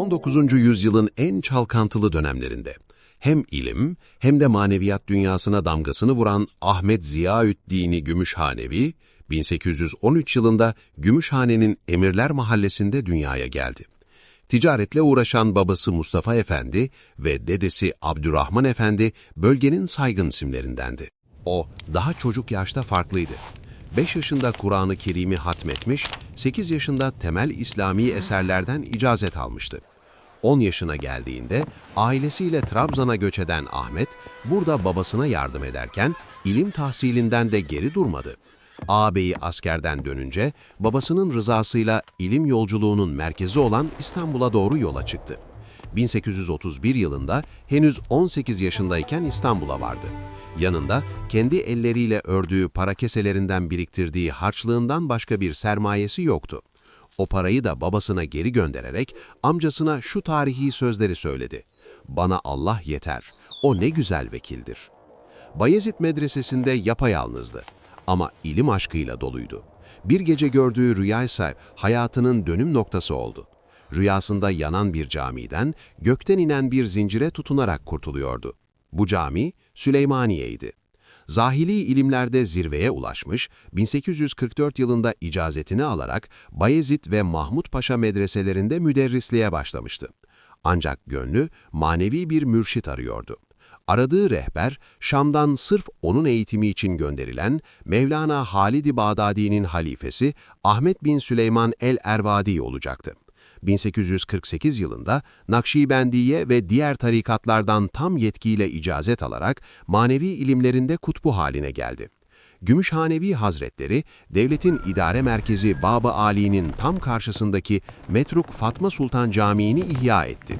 19. yüzyılın en çalkantılı dönemlerinde hem ilim hem de maneviyat dünyasına damgasını vuran Ahmet Ziyaüddin'i Gümüşhanevi, 1813 yılında Gümüşhane'nin Emirler Mahallesi'nde dünyaya geldi. Ticaretle uğraşan babası Mustafa Efendi ve dedesi Abdurrahman Efendi bölgenin saygın isimlerindendi. O daha çocuk yaşta farklıydı. 5 yaşında Kur'an-ı Kerim'i hatmetmiş, 8 yaşında temel İslami eserlerden icazet almıştı. 10 yaşına geldiğinde ailesiyle Trabzon'a göç eden Ahmet, burada babasına yardım ederken ilim tahsilinden de geri durmadı. Ağabeyi askerden dönünce babasının rızasıyla ilim yolculuğunun merkezi olan İstanbul'a doğru yola çıktı. 1831 yılında henüz 18 yaşındayken İstanbul'a vardı. Yanında kendi elleriyle ördüğü para keselerinden biriktirdiği harçlığından başka bir sermayesi yoktu. O parayı da babasına geri göndererek amcasına şu tarihi sözleri söyledi. Bana Allah yeter, o ne güzel vekildir. Bayezid medresesinde yapayalnızdı ama ilim aşkıyla doluydu. Bir gece gördüğü rüya ise hayatının dönüm noktası oldu. Rüyasında yanan bir camiden gökten inen bir zincire tutunarak kurtuluyordu. Bu cami Süleymaniye'ydi. Zahili ilimlerde zirveye ulaşmış, 1844 yılında icazetini alarak Bayezid ve Mahmut Paşa medreselerinde müderrisliğe başlamıştı. Ancak gönlü manevi bir mürşit arıyordu. Aradığı rehber, Şam'dan sırf onun eğitimi için gönderilen Mevlana Halid-i Bağdadi'nin halifesi Ahmet bin Süleyman el-Ervadi olacaktı. 1848 yılında Nakşibendiye ve diğer tarikatlardan tam yetkiyle icazet alarak manevi ilimlerinde kutbu haline geldi. Gümüşhanevi Hazretleri, devletin idare merkezi Baba Ali'nin tam karşısındaki Metruk Fatma Sultan Camii'ni ihya etti.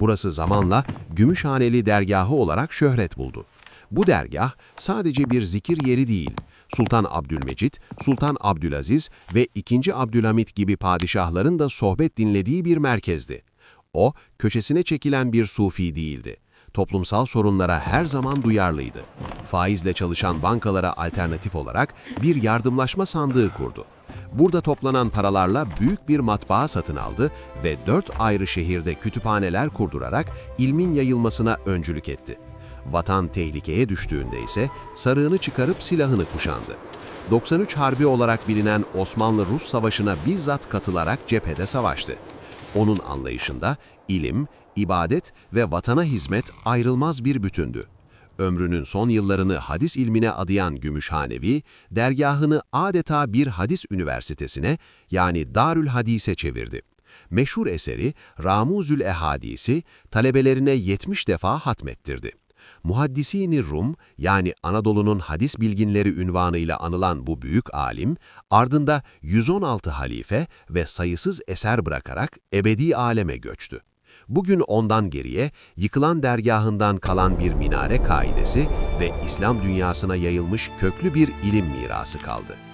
Burası zamanla Gümüşhaneli dergahı olarak şöhret buldu. Bu dergah sadece bir zikir yeri değil, Sultan Abdülmecit, Sultan Abdülaziz ve 2. Abdülhamit gibi padişahların da sohbet dinlediği bir merkezdi. O, köşesine çekilen bir sufi değildi. Toplumsal sorunlara her zaman duyarlıydı. Faizle çalışan bankalara alternatif olarak bir yardımlaşma sandığı kurdu. Burada toplanan paralarla büyük bir matbaa satın aldı ve dört ayrı şehirde kütüphaneler kurdurarak ilmin yayılmasına öncülük etti. Vatan tehlikeye düştüğünde ise sarığını çıkarıp silahını kuşandı. 93 Harbi olarak bilinen Osmanlı-Rus Savaşı'na bizzat katılarak cephede savaştı. Onun anlayışında ilim, ibadet ve vatana hizmet ayrılmaz bir bütündü. Ömrünün son yıllarını hadis ilmine adayan Gümüşhanevi, dergahını adeta bir hadis üniversitesine yani Darül Hadis'e çevirdi. Meşhur eseri Ramuzül Ehadisi talebelerine 70 defa hatmettirdi. Muhaddisini Rum yani Anadolu'nun hadis bilginleri ünvanıyla anılan bu büyük alim, ardında 116 halife ve sayısız eser bırakarak ebedi aleme göçtü. Bugün ondan geriye yıkılan dergahından kalan bir minare kaidesi ve İslam dünyasına yayılmış köklü bir ilim mirası kaldı.